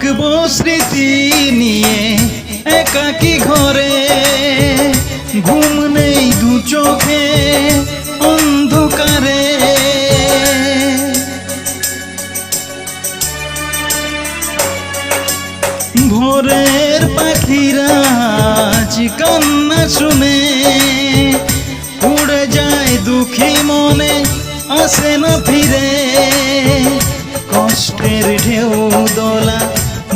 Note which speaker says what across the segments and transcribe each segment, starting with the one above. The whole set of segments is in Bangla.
Speaker 1: থাকব স্মৃতি নিয়ে একাকি ঘরে। ঘুম নেই দু চোখে, অন্ধকারে। ভোরের পাখিরা কান্না শুনে, উড়ে যায় দুঃখী মনে, আসে না ফিরে। কষ্টের ঢেউ দোলা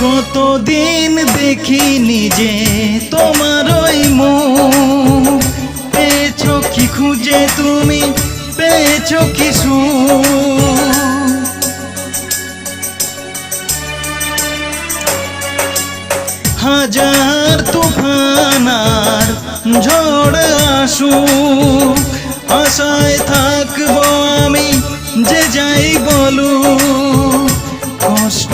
Speaker 1: কতদিন দেখিনি যে তোমার ওই মুখ পেয়েছ কি খুঁজে তুমি? পেয়েছ কি? হাজার তুফানার ঝড় আসু আশায় থাকব আমি, যে যাই বলু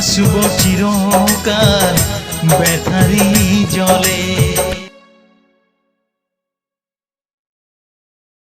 Speaker 1: ভাসব চিরকাল ব্যথারি জলে।